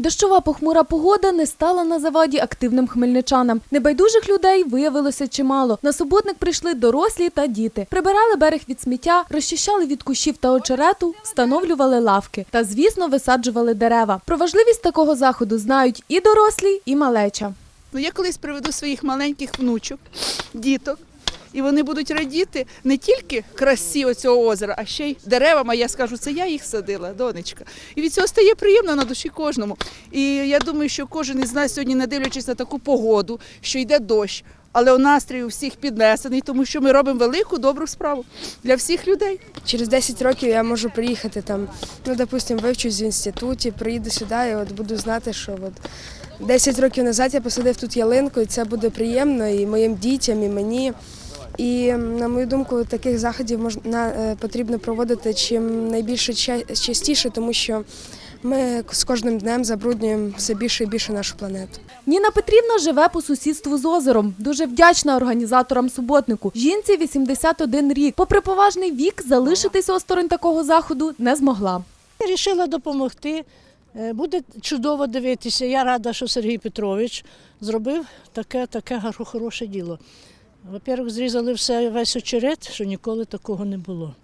Дощова похмура погода не стала на заваді активним хмельничанам. Небайдужих людей виявилося чимало. На суботник прийшли дорослі та діти. Прибирали берег від сміття, розчищали від кущів та очерету, встановлювали лавки та, звісно, висаджували дерева. Про важливість такого заходу знають і дорослі, і малеча. Ну, я колись приведу своїх маленьких внучок, діток, і вони будуть радіти не тільки красі оцього озера, а ще й деревам. А я скажу, це я їх садила, донечка. І від цього стає приємно на душі кожному. І я думаю, що кожен із нас сьогодні, не дивлячись на таку погоду, що йде дощ. Але у настрій у всіх піднесений, тому що ми робимо велику добру справу для всіх людей. Через 10 років я можу приїхати там, ну, допустим, вивчусь в інституті, приїду сюди і от буду знати, що от 10 років назад я посадив тут ялинку, і це буде приємно і моїм дітям, і мені. І на мою думку, таких заходів можна е, потрібно проводити чим найбільше частіше, тому що ми з кожним днем забруднюємо все більше і більше нашу планету. Ніна Петрівна живе по сусідству з озером. Дуже вдячна організаторам суботнику. Жінці 81 рік. Попри поважний вік, залишитись осторонь такого заходу не змогла. Рішила допомогти. Е, Буде чудово дивитися. Я рада, що Сергій Петрович зробив таке, таке хороше діло. Во-первых, зрізали все весь очерет, що ніколи такого не було.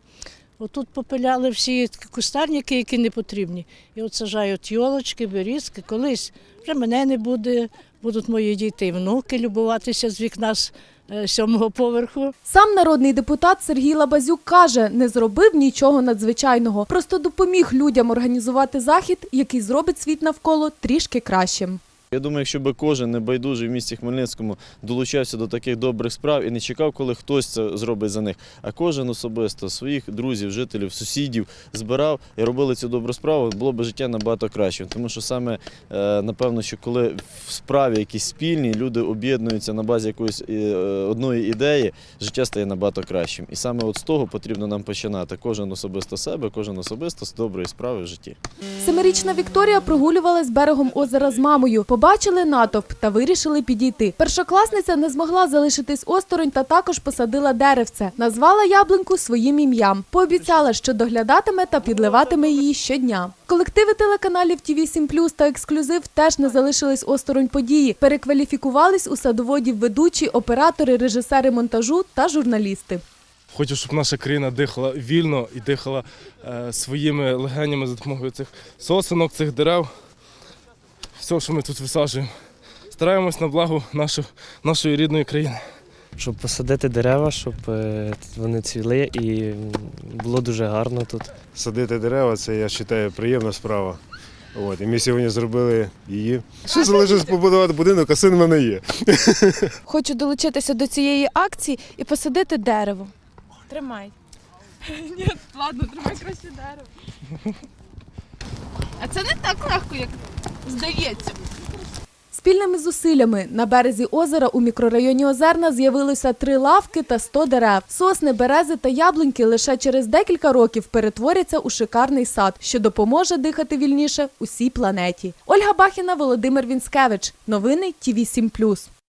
Отут попиляли всі кустарники, які не потрібні. І от сажають йолочки, берізки. Колись вже мене не буде, будуть мої діти і внуки любуватися з вікна з е, сьомого поверху. Сам народний депутат Сергій Лабазюк каже, не зробив нічого надзвичайного, просто допоміг людям організувати захід, який зробить світ навколо трішки кращим. Я думаю, якщо би кожен небайдужий в місті Хмельницькому долучався до таких добрих справ і не чекав, коли хтось це зробить за них, а кожен особисто своїх друзів, жителів, сусідів збирав і робили цю добру справу, було б життя набагато кращим. Тому що саме е, напевно, що коли в справі якісь спільні, люди об'єднуються на базі якоїсь е, одної ідеї, життя стає набагато кращим. І саме от з того потрібно нам починати. Кожен особисто себе, кожен особисто з доброї справи в житті. Семирічна Вікторія прогулювалась берегом озера з мамою. Побачили натовп та вирішили підійти. Першокласниця не змогла залишитись осторонь та також посадила деревце. Назвала яблуньку своїм ім'ям. Пообіцяла, що доглядатиме та підливатиме її щодня. Колективи телеканалів ТІВІ 7 та ексклюзив теж не залишились осторонь події. Перекваліфікувались у садоводів ведучі, оператори, режисери монтажу та журналісти. Хочу, щоб наша країна дихала вільно і дихала е, своїми легенями за допомогою цих сосенок, цих дерев. Все, що ми тут висаджуємо. Стараємось на благо нашу, нашої рідної країни. щоб посадити дерева, щоб е, вони цвіли і було дуже гарно тут. Садити дерева це, я вважаю, приємна справа. От, і ми сьогодні зробили її. Ще залишилось побудувати будинок, а син в мене є. Хочу долучитися до цієї акції і посадити дерево. Тримай. Ні, ладно, тримай краще дерево. А це не так легко, як здається. Спільними зусиллями на березі озера у мікрорайоні Озерна з'явилося три лавки та 100 дерев. Сосни, берези та яблуньки лише через декілька років перетворяться у шикарний сад, що допоможе дихати вільніше усій планеті. Ольга Бахіна, Володимир Вінськевич. Новини ТІВІ 7+.